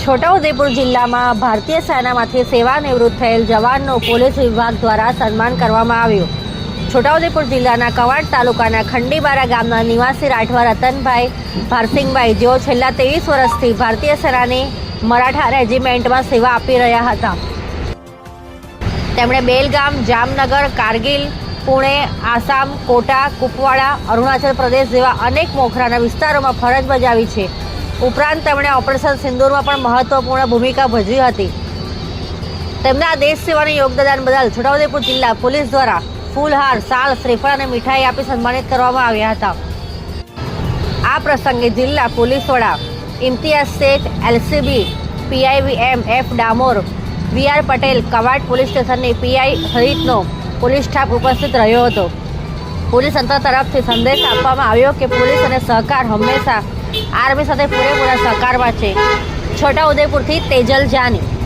છોટાઉદેપુર જિલ્લામાં ભારતીય સેનામાંથી સેવાનિવૃત્ત થયેલ જવાનનો પોલીસ વિભાગ દ્વારા સન્માન કરવામાં આવ્યું. છોટાઉદેપુર જિલ્લાના કવાંટ તાલુકાના ખંડીબારા ગામના નિવાસી રાઠવા રતનભાઈ ભારસિંગભાઈ જેઓ છેલ્લા ત્રેવીસ વર્ષથી ભારતીય સેનાની મરાઠા રેજિમેન્ટમાં સેવા આપી રહ્યા હતા. તેમણે બેલગામ, જામનગર, કારગિલ, પુણે, આસામ, કોટા, કુપવાડા, અરુણાચલ પ્રદેશ જેવા અનેક મોખરાના વિસ્તારોમાં ફરજ બજાવી છે. ઉપરાંત તેમણે ઓપરેશન સિંદૂરમાં પણ મહત્વપૂર્ણ ભૂમિકા ભજવી હતી. તેમના દેશ સેવાની યોગદાન બદલ છોટાઉદેપુર જિલ્લા પોલીસ દ્વારા ફૂલહાર, સાલ, શ્રીફળ અને મીઠાઈ આપી સન્માનિત કરવામાં આવ્યા હતા. આ પ્રસંગે જિલ્લા પોલીસ વડા Imtiyaz Shaikh, LCB, P I V M, F Damor VR Patel Kavad police સ્ટેશનની પીઆઈ સહિતનો પોલીસ સ્ટાફ ઉપસ્થિત રહ્યો હતો. પોલીસ તંત્ર તરફથી સંદેશ આપવામાં આવ્યો કે પોલીસ અને સહકાર હંમેશા આર્મી સાથે પૂરેપૂરા સહકારમાં છે છોટાઉદેપુરથી તેજલ જાની.